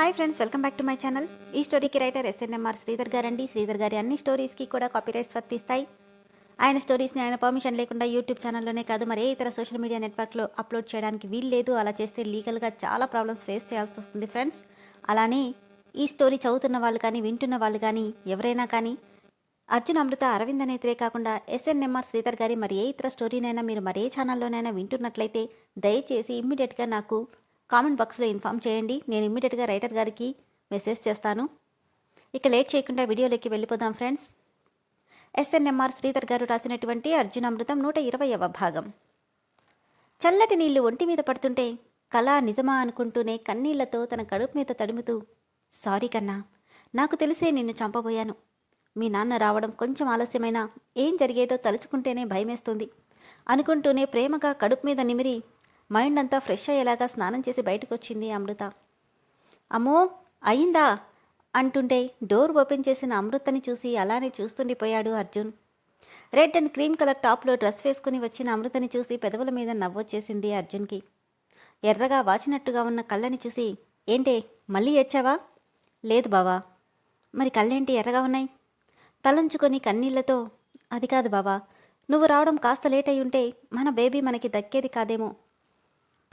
Hi friends welcome back to my channel. ఈ స్టోరీకి writer SNMR Sridhar గారండి శ్రీధర్ గారి అన్ని స్టోరీస్కి కూడా కాపీరైట్స్ వర్తిస్తాయి ఆయన స్టోరీస్ని ఆయన పర్మిషన్ లేకుండా యూట్యూబ్ ఛానల్లోనే కాదు మరే ఇతర సోషల్ మీడియా నెట్వర్క్లో అప్లోడ్ చేయడానికి వీలు లేదు. అలా చేస్తే లీగల్గా చాలా ప్రాబ్లమ్స్ ఫేస్ చేయాల్సి వస్తుంది ఫ్రెండ్స్. అలానే ఈ స్టోరీ చదువుతున్న వాళ్ళు కానీ వింటున్న వాళ్ళు కానీ ఎవరైనా కానీ అర్జున్ అమృత అరవింద్ అనేతరే కాకుండా ఎస్ఎన్ఎంఆర్ శ్రీధర్ గారి మరి ఏ ఇతర స్టోరీనైనా మీరు మరే ఛానల్లోనైనా వింటున్నట్లయితే దయచేసి ఇమ్మీడియట్గా నాకు కామెంట్ బాక్స్లో ఇన్ఫామ్ చేయండి. నేను ఇమ్మీడియట్గా రైటర్ గారికి మెసేజ్ చేస్తాను. ఇక లేట్ చేయకుండా వీడియోలోకి వెళ్ళిపోదాం ఫ్రెండ్స్. ఎస్ఎన్ఎంఆర్ శ్రీధర్ గారు రాసినటువంటి అర్జున అమృతం నూట ఇరవైవ భాగం. చల్లటి నీళ్ళు ఒంటి మీద పడుతుంటే కళ నిజమా అనుకుంటూనే కన్నీళ్ళతో తన కడుపు మీద తడుముతూ సారీ కన్నా నాకు తెలిసే నిన్ను చంపబోయాను. మీ నాన్న రావడం కొంచెం ఆలస్యమైనా ఏం జరిగేదో తలుచుకుంటేనే భయమేస్తుంది అనుకుంటూనే ప్రేమగా కడుపు మీద నిమిరి మైండ్ అంతా ఫ్రెష్ అయ్యేలాగా స్నానం చేసి బయటకు వచ్చింది అమృత. అమ్మో అయిందా? అంటుంటే డోర్ ఓపెన్ చేసిన అమృతని చూసి అలానే చూస్తుండిపోయాడు Arjun. Red and cream colour టాప్లో డ్రెస్ వేసుకుని వచ్చిన అమృతని చూసి పెదవుల మీద నవ్వొచ్చేసింది అర్జున్కి. ఎర్రగా వాచినట్టుగా ఉన్న కళ్ళని చూసి ఏంటే మళ్ళీ ఏడ్చావా? లేదు బావా. మరి కళ్ళేంటి ఎర్రగా ఉన్నాయి? తలంచుకొని కన్నీళ్ళతో అది కాదు బావా నువ్వు రావడం కాస్త లేట్ అయి ఉంటే మన బేబీ మనకి దక్కేది కాదేమో.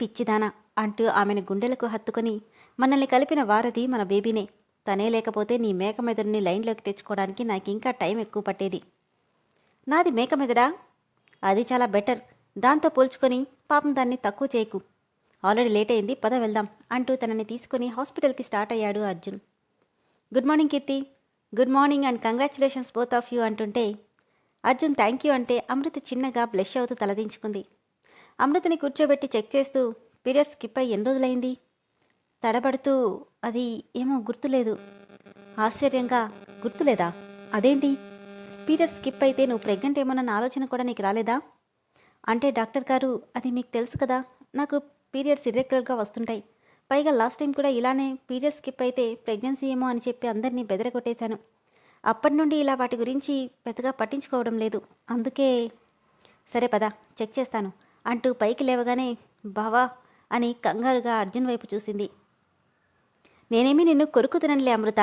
పిచ్చిదానా అంటూ ఆమెను గుండెలకు హత్తుకొని మనల్ని కలిపిన వారధి మన బేబీనే. తనే లేకపోతే నీ మేక మెదడుని లైన్లోకి తెచ్చుకోవడానికి నాకు ఇంకా టైం ఎక్కువ పట్టేది. నాది మేక మెదడా అది చాలా బెటర్. దాంతో పోల్చుకొని పాపం దాన్ని తక్కువ చేయకు. ఆల్రెడీ లేట్ అయింది పద వెళ్దాం అంటూ తనని తీసుకుని హాస్పిటల్కి స్టార్ట్ అయ్యాడు Arjun. Good morning Keerthi. Good morning and congratulations both of you అంటుంటే అర్జున్ థ్యాంక్ యూ అంటే అమృత చిన్నగా బ్లెష్ అవుతూ తలదించుకుంది. అమృతని కూర్చోబెట్టి చెక్ చేస్తూ పీరియడ్స్ స్కిప్ అయ్యి ఎన్ని రోజులైంది? తడబడుతూ అది ఏమో గుర్తులేదు. ఆశ్చర్యంగా గుర్తులేదా? అదేంటి? పీరియడ్ స్కిప్ అయితే నువ్వు ప్రెగ్నెంట్ ఏమన్నా ఆలోచన కూడా నీకు రాలేదా? అంటే డాక్టర్ గారు అది మీకు తెలుసు కదా నాకు పీరియడ్స్ ఇర్రెగ్యులర్గా వస్తుంటాయి. పైగా లాస్ట్ టైం కూడా ఇలానే పీరియడ్ స్కిప్ అయితే ప్రెగ్నెన్సీ ఏమో అని చెప్పి అందరినీ బెదరగొట్టేశాను. అప్పటి నుండి ఇలా వాటి గురించి పెద్దగా పట్టించుకోవడం లేదు. అందుకే సరే పదా చెక్ చేస్తాను. అంటూ పైకి లేవగానే బావా అని కంగారుగా అర్జున్ వైపు చూసింది. నేనేమి నిన్ను కొరుకు తినలే అమృత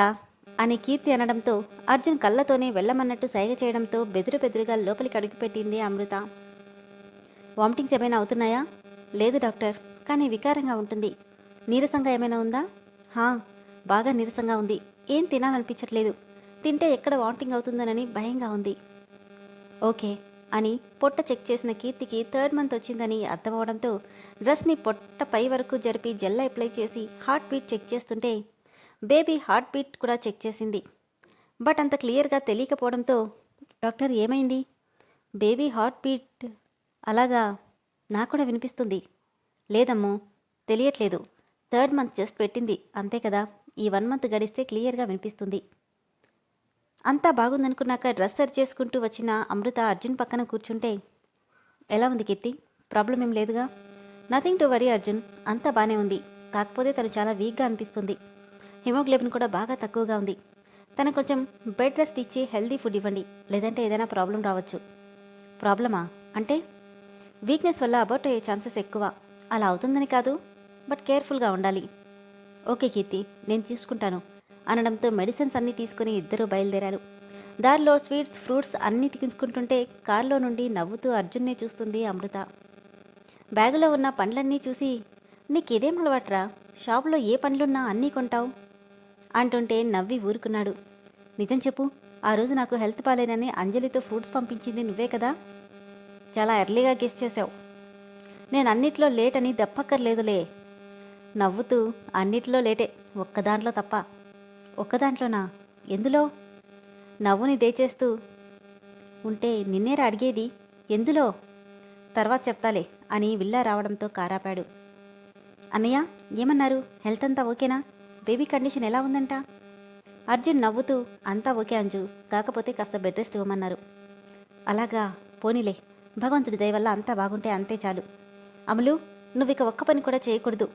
అని కీర్తి అనడంతో అర్జున్ కళ్ళతోనే వెళ్ళమన్నట్టు సైగ చేయడంతో బెదురు బెదురుగా లోపలికి అడుగుపెట్టింది అమృత. వామిటింగ్స్ ఏమైనా అవుతున్నాయా? లేదు డాక్టర్ కానీ వికారంగా ఉంటుంది. నీరసంగా ఏమైనా ఉందా? హా బాగా నీరసంగా ఉంది. ఏం తినాలనిపించట్లేదు. తింటే ఎక్కడ వామిటింగ్ అవుతుందోనని భయంగా ఉంది. ఓకే అని పొట్ట చెక్ చేసిన కీర్తికి థర్డ్ మంత్ వచ్చిందని అర్థమవడంతో డ్రెస్ని పొట్ట పై వరకు జరిపి జెల్ అప్లై చేసి హార్ట్ బీట్ చెక్ చేస్తుంటే బేబీ హార్ట్ బీట్ కూడా చెక్ చేసింది. బట్ అంత క్లియర్గా తెలియకపోవడంతో డాక్టర్ ఏమైంది? బేబీ హార్ట్ బీట్ అలాగా నాకు కూడా వినిపిస్తుంది. లేదమ్మో తెలియట్లేదు. థర్డ్ మంత్ జస్ట్ పెట్టింది. అంతే కదా ఈ వన్ మంత్ గడిస్తే క్లియర్గా వినిపిస్తుంది. అంతా బాగుందనుకున్నాక డ్రెస్ సరి చేసుకుంటూ వచ్చిన అమృత అర్జున్ పక్కన కూర్చుంటే ఎలా ఉంది కీర్తి? ప్రాబ్లం ఏం లేదుగా? నథింగ్ టు వరీ అర్జున్ అంతా బాగానే ఉంది. కాకపోతే తను చాలా వీక్గా అనిపిస్తుంది. హిమోగ్లోబిన్ కూడా బాగా తక్కువగా ఉంది. తను కొంచెం బెడ్ రెస్ట్ ఇచ్చి హెల్దీ ఫుడ్ ఇవ్వండి లేదంటే ఏదైనా ప్రాబ్లం రావచ్చు. ప్రాబ్లమా? అంటే? వీక్నెస్ వల్ల అబౌట్ అయ్యే ఛాన్సెస్ ఎక్కువ. అలా అవుతుందని కాదు బట్ కేర్ఫుల్గా ఉండాలి. ఓకే కీర్తి నేను తీసుకుంటాను అనడంతో మెడిసిన్స్ అన్నీ తీసుకుని ఇద్దరూ బయలుదేరారు. దారిలో స్వీట్స్ ఫ్రూట్స్ అన్నీ తీసుకుంటుంటే కారులో నుండి నవ్వుతూ అర్జున్నే చూస్తుంది అమృత. బ్యాగులో ఉన్న పండ్లన్నీ చూసి నీకేదేం అలవాట్రా? షాపులో ఏ పండ్లున్నా అన్నీ కొంటావు? అంటుంటే నవ్వి ఊరుకున్నాడు. నిజం చెప్పు ఆ రోజు నాకు హెల్త్ బాగాలేనని అంజలితో ఫ్రూట్స్ పంపించింది నువ్వే కదా? చాలా ఎర్లీగా గెస్ చేసావు నేను అన్నిట్లో లేట్ అని దప్పక్కర్లేదులే. నవ్వుతూ అన్నిట్లో లేటే ఒక్కదాంట్లో తప్ప. ఒక్కదాంట్లోనా? ఎందులో? నవ్వుని దేచేస్తూ ఉంటే నిన్నేరా అడిగేది ఎందులో? తర్వాత చెప్తాలే అని విల్లా రావడంతో కారాపాడు. అన్నయ్య ఏమన్నారు? హెల్త్ అంతా ఓకేనా? బేబీ కండిషన్ ఎలా ఉందంట? అర్జున్ నవ్వుతూ అంతా ఓకే అంజు కాకపోతే కాస్త బెడ్ రెస్ట్ ఇవ్వమన్నారు. అలాగా పోనీలే. భగవంతుడి దయ వల్ల అంతా బాగుంటే అంతే చాలు. అమలు నువ్వు ఇక ఒక్క పని కూడా చేయకూడదు.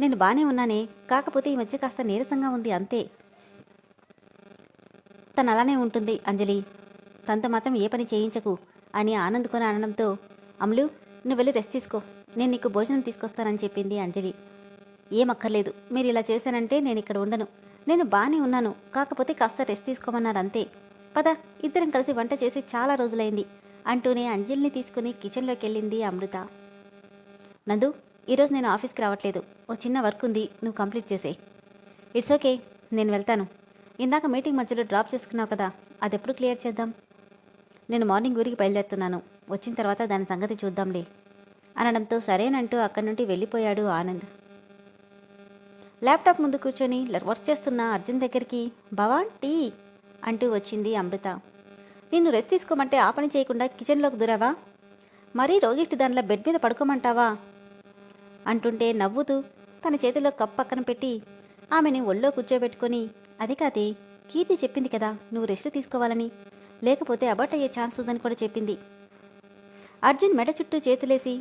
నేను బానే ఉన్నానే. కాకపోతే ఈ మధ్య కాస్త నీరసంగా ఉంది అంతే. తను అలానే ఉంటుంది అంజలి. తనతో మాత్రం ఏ పని చేయించకు అని ఆనందుకొని అనడంతో అమలు నువ్వు వెళ్ళి రెస్ట్ తీసుకో. నేను నీకు భోజనం తీసుకొస్తానని చెప్పింది అంజలి. ఏమక్కర్లేదు మీరు ఇలా చేశానంటే నేను ఇక్కడ ఉండను. నేను బాగానే ఉన్నాను కాకపోతే కాస్త రెస్ట్ తీసుకోమన్నారు అంతే. పద ఇద్దరం కలిసి వంట చేసి చాలా రోజులైంది అంటూనే అంజలిని తీసుకుని కిచెన్లోకి వెళ్ళింది అమృత. నందు ఈరోజు నేను ఆఫీస్కి రావట్లేదు. ఓ చిన్న వర్క్ ఉంది. నువ్వు కంప్లీట్ చేసేయి. It's okay. నేను వెళ్తాను. ఇందాక మీటింగ్ మధ్యలో డ్రాప్ చేసుకున్నావు కదా. అది ఎప్పుడు క్లియర్ చేద్దాం? నేను మార్నింగ్ ఊరికి బయలుదేరుతున్నాను. వచ్చిన తర్వాత దాని సంగతి చూద్దాంలే. అనడంతో సరేనంటూ అక్కడి నుండి వెళ్ళిపోయాడు ఆనంద్. ల్యాప్టాప్ ముందు కూర్చొని వర్క్ చేస్తున్న అర్జున్ దగ్గరికి భవాన్ టీ అంటూ వచ్చింది అమృత. నిన్ను రెస్ట్ తీసుకోమంటే ఆ పని చేయకుండా కిచెన్లోకి దూరావా? మరీ రోగిష్టి దానిలో బెడ్ మీద పడుకోమంటావా? అంటుంటే నవ్వుతూ తన చేతిలో కప్ పక్కన పెట్టి ఆమెని ఒళ్ళో కూర్చోబెట్టుకొని అది కాదే కీర్తి చెప్పింది కదా నువ్వు రెస్ట్ తీసుకోవాలని. లేకపోతే అబట్ అయ్యే ఛాన్స్ ఉందని కూడా చెప్పింది. అర్జున్ మెడ చుట్టూ చేతులేసి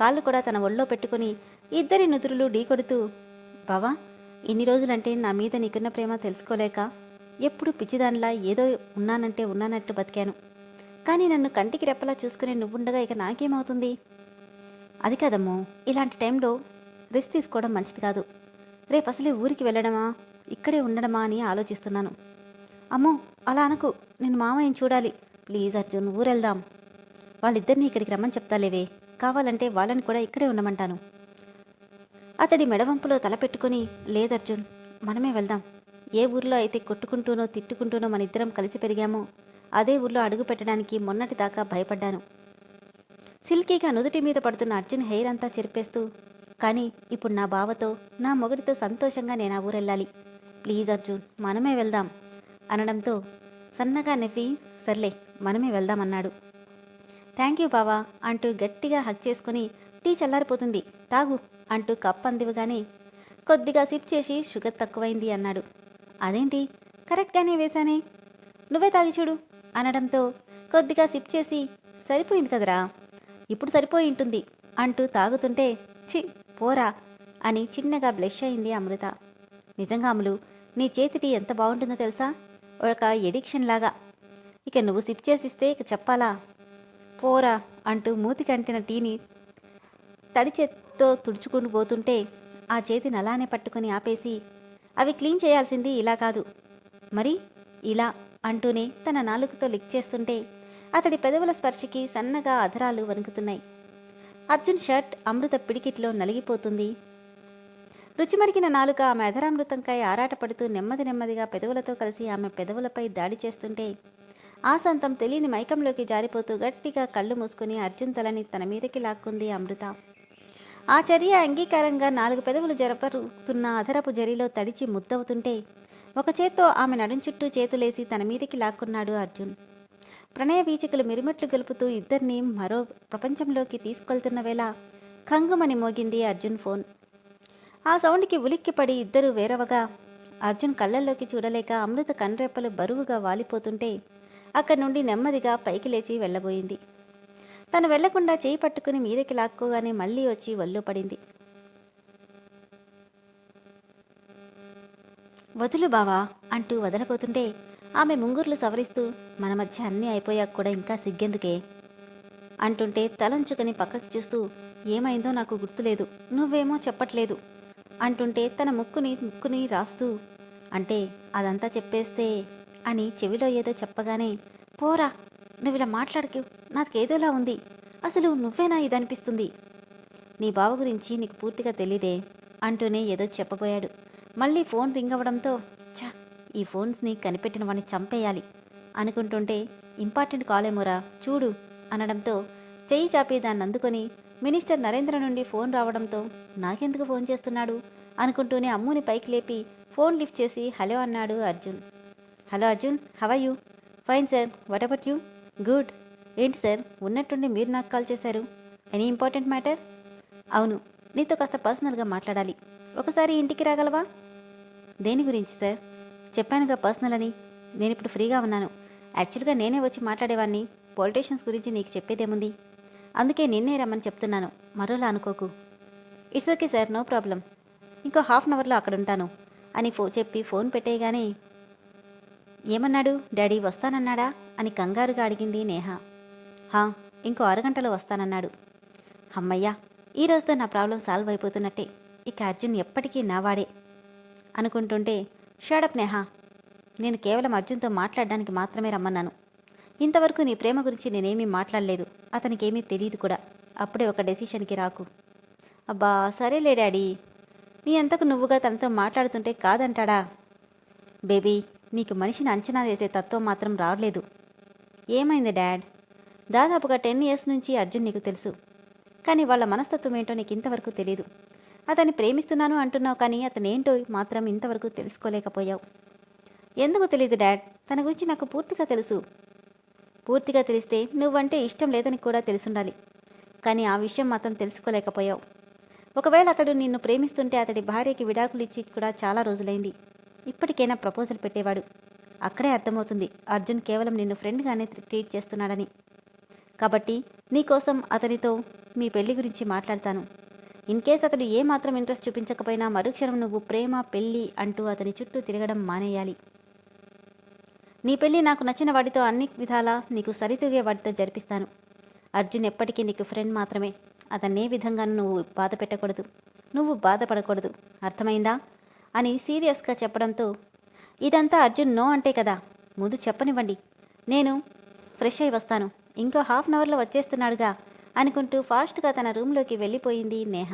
కాళ్ళు కూడా తన ఒళ్ళో పెట్టుకుని ఇద్దరి నుదురులు ఢీకొడుతూ బావా ఇన్ని రోజులంటే నా మీద నీకున్న ప్రేమ తెలుసుకోలేక ఎప్పుడు పిచ్చిదానిలా ఏదో ఉన్నానంటే ఉన్నానట్టు బతికాను. కానీ నన్ను కంటికి రెప్పలా చూసుకుని నువ్వుండగా ఇక నాకేమవుతుంది? అది కాదమ్మో. ఇలాంటి టైంలో రిస్క్ తీసుకోవడం మంచిది కాదు. రేపు అసలే ఊరికి వెళ్ళడమా? ఇక్కడే ఉండడమా అని ఆలోచిస్తున్నాను. అమ్మో అలా అనకు. నేను మామయ్యని చూడాలి. ప్లీజ్ అర్జున్ ఊరెళ్దాం. వాళ్ళిద్దరిని ఇక్కడికి రమ్మని చెప్తాలేవే. కావాలంటే వాళ్ళని కూడా ఇక్కడే ఉండమంటాను. అతడి మెడవంపులో తలపెట్టుకుని లేదర్జున్ మనమే వెళ్దాం. ఏ ఊర్లో అయితే కొట్టుకుంటూనో తిట్టుకుంటూనో మన ఇద్దరం కలిసి పెరిగామో అదే ఊర్లో అడుగు పెట్టడానికి మొన్నటిదాకా భయపడ్డాను. సిల్కీగా నుదుటి మీద పడుతున్న అర్జున్ హెయిర్ అంతా చెరిపేస్తూ కానీ ఇప్పుడు నా బావతో నా మొగుడితో సంతోషంగా నేను ఆ ఊరెళ్ళాలి. ప్లీజ్ అర్జున్ మనమే వెళ్దాం. అనడంతో సన్నగా నవ్వి సర్లే మనమే వెళ్దామన్నాడు థ్యాంక్ యూ బావా అంటూ గట్టిగా హక్ చేసుకుని టీ చల్లారిపోతుంది. తాగు అంటూ కప్ అందివగానే కొద్దిగా సిప్ చేసి షుగర్ తక్కువైంది అన్నాడు. అదేంటి? కరెక్ట్గానే వేశానే. నువ్వే తాగి చూడు అనడంతో కొద్దిగా సిప్ చేసి సరిపోయింది కదరా. ఇప్పుడు సరిపోయి ఉంటుంది అంటూ తాగుతుంటే చి పోరా అని చిన్నగా బ్లెష్ అయింది అమృత. నిజంగా అమలు నీ చేతి టీ ఎంత బాగుంటుందో తెలుసా? ఒక ఎడిక్షన్ లాగా. ఇక నువ్వు సిప్ చేసిస్తే ఇక చెప్పాలా? పోరా అంటూ మూతి కంటిన టీని తడి చేత్తో తుడుచుకుని పోతుంటే ఆ చేతిని అలానే పట్టుకుని ఆపేసి అవి క్లీన్ చేయాల్సింది ఇలా కాదు. మరి ఇలా అంటూనే తన నాలుకతో లిక్ చేస్తుంటే అతడి పెదవుల స్పర్శకి సన్నగా అధరాలు వణుకుతున్నాయి. అర్జున్ షర్ట్ అమృత పిడికిట్లో నలిగిపోతుంది. రుచిమరిగిన నాలుక ఆమె అధరామృతంకాయ ఆరాటపడుతూ నెమ్మది నెమ్మదిగా పెదవులతో కలిసి ఆమె పెదవులపై దాడి చేస్తుంటే ఆసంతం తెలియని మైకంలోకి జారిపోతూ గట్టిగా కళ్ళు మూసుకుని అర్జున్ తలని తన మీదకి లాక్కుంది అమృత. ఆ చర్య అంగీకారంగా నాలుగు పెదవులు జరపరుతున్న అధరపు జరిలో తడిచి ముద్దవుతుంటే ఒక చేత్తో ఆమె నడుం చుట్టూ చేతులేసి తన మీదకి లాక్కున్నాడు అర్జున్. ప్రణయ వీచికలు మిరిమెట్లు గెలుపుతూ ఇద్దరిని మరో ప్రపంచంలోకి తీసుకెళ్తున్న వేళ కంగుమని మోగింది అర్జున్ ఫోన్. ఆ సౌండ్కి ఉలిక్కిపడి ఇద్దరు వేరవగా అర్జున్ కళ్ళల్లోకి చూడలేక అమృత కన్రెప్పలు బరువుగా వాలిపోతుంటే అక్కడి నుండి నెమ్మదిగా పైకి లేచి వెళ్ళబోయింది. తను వెళ్ళకుండా చేయి పట్టుకుని మీదకి లాక్కోగానే మళ్ళీ వచ్చి ఒళ్ళో పడింది. వదులు బావా అంటూ వదలబోతుంటే ఆమె ముంగుర్లు సవరిస్తూ మన మధ్య అన్నీ అయిపోయాక కూడా ఇంకా సిగ్గెందుకే? అంటుంటే తలంచుకొని పక్కకి చూస్తూ ఏమైందో నాకు గుర్తులేదు నువ్వేమో చెప్పట్లేదు అంటుంటే తన ముక్కుని ముక్కుని రాస్తూ అంటే అదంతా చెప్పేస్తే అని చెవిలో ఏదో చెప్పగానే పోరా నువ్వు ఇలా మాట్లాడకు నాకేదోలా ఉంది అసలు నువ్వేనా ఇది అనిపిస్తుంది నీ బావ గురించి నీకు పూర్తిగా తెలీదే అంటూనే ఏదో చెప్పబోయాడు మళ్ళీ ఫోన్ రింగ్ అవ్వడంతో ఈ ఫోన్స్ని కనిపెట్టిన వాడిని చంపేయాలి. అనుకుంటుంటే ఇంపార్టెంట్ కాల్ ఏమోరా చూడు అనడంతో చెయ్యి చాపి దాన్ని అందుకొని మినిస్టర్ నరేంద్ర నుండి ఫోన్ రావడంతో నాకెందుకు ఫోన్ చేస్తున్నాడు? అనుకుంటూనే అమ్ముని పైకి లేపి ఫోన్ లిఫ్ట్ చేసి హలో అన్నాడు Arjun. Hello Arjun how you? Fine sir what about you? Good. ఏంటి సార్ ఉన్నట్టుండి మీరు నాకు కాల్ చేశారు? Any important matter? అవును నీతో కాస్త పర్సనల్గా మాట్లాడాలి. ఒకసారి ఇంటికి రాగలవా? దేని గురించి సార్? చెప్పానుగా పర్సనల్ అని. నేను ఇప్పుడు ఫ్రీగా ఉన్నాను. యాక్చువల్గా నేనే వచ్చి మాట్లాడేవాడిని పొలిటీషియన్స్ గురించి నీకు చెప్పేదేముంది? అందుకే నిన్నే రమ్మని చెప్తున్నాను. మరోలా అనుకోకు. It's okay sir no problem ఇంకో హాఫ్ అన్ అవర్లో అక్కడ ఉంటాను. అని ఫో చెప్పి ఫోన్ పెట్టేయగానే ఏమన్నాడు? డాడీ వస్తానన్నాడా? అని కంగారుగా అడిగింది నేహ. హా ఇంకో అరగంటలో వస్తానన్నాడు. అమ్మయ్యా ఈ రోజుతో నా ప్రాబ్లం సాల్వ్ అయిపోతున్నట్టే. ఇక అర్జున్ ఎప్పటికీ నావాడే అనుకుంటుంటే షాడప్ నేహా నేను కేవలం అర్జున్తో మాట్లాడడానికి మాత్రమే రమ్మన్నాను. ఇంతవరకు నీ ప్రేమ గురించి నేనేమీ మాట్లాడలేదు. అతనికేమీ తెలియదు కూడా. అప్పుడే ఒక డెసిషన్కి రాకు. అబ్బా సరేలే డాడీ. నీ అంతకు నువ్వుగా తనతో మాట్లాడుతుంటే కాదంటాడా? బేబీ నీకు మనిషిని అంచనా వేసే తత్వం మాత్రం రావట్లేదు. ఏమైంది డాడ్? దాదాపుగా టెన్ ఇయర్స్ నుంచి అర్జున్ నీకు తెలుసు. కానీ వాళ్ళ మనస్తత్వం ఏంటో నీకు ఇంతవరకు తెలియదు అతన్ని ప్రేమిస్తున్నాను అంటున్నావు కానీ అతనేంటో మాత్రం ఇంతవరకు తెలుసుకోలేకపోయావు. ఎందుకు తెలియదు డాడ్? తన గురించి నాకు పూర్తిగా తెలుసు. పూర్తిగా తెలిస్తే నువ్వంటే ఇష్టం లేదని కూడా తెలుసుండాలి. కానీ ఆ విషయం మాత్రం తెలుసుకోలేకపోయావు. ఒకవేళ అతడు నిన్ను ప్రేమిస్తుంటే అతడి భార్యకి విడాకులు ఇచ్చి కూడా చాలా రోజులైంది. ఇప్పటికైనా ప్రపోజల్ పెట్టేవాడు. అక్కడే అర్థమవుతుంది అర్జున్ కేవలం నిన్ను ఫ్రెండ్గానే ట్రీట్ చేస్తున్నాడని. కాబట్టి నీకోసం అతనితో మీ పెళ్ళి గురించి మాట్లాడతాను. ఇన్ కేస్ అతడు ఏ మాత్రం ఇంట్రెస్ట్ చూపించకపోయినా మరుక్షణం నువ్వు ప్రేమ పెళ్ళి అంటూ అతని చుట్టూ తిరగడం మానేయాలి. నీ పెళ్ళి నాకు నచ్చిన వాడితో అన్ని విధాలా నీకు సరితూగే వాడితో జరిపిస్తాను. అర్జున్ ఎప్పటికీ నీకు ఫ్రెండ్ మాత్రమే. అతన్ని ఏ విధంగానూ నువ్వు బాధ పెట్టకూడదు. నువ్వు బాధపడకూడదు. అర్థమైందా? అని సీరియస్గా చెప్పడంతో ఇదంతా అర్జున్ నో అంటే కదా ముందు చెప్పనివ్వండి. నేను ఫ్రెష్ అయి వస్తాను. ఇంకో హాఫ్ అన్ అవర్లో వచ్చేస్తున్నాడుగా. అనుకుంటూ ఫాస్ట్గా తన రూమ్లోకి వెళ్ళిపోయింది నేహ.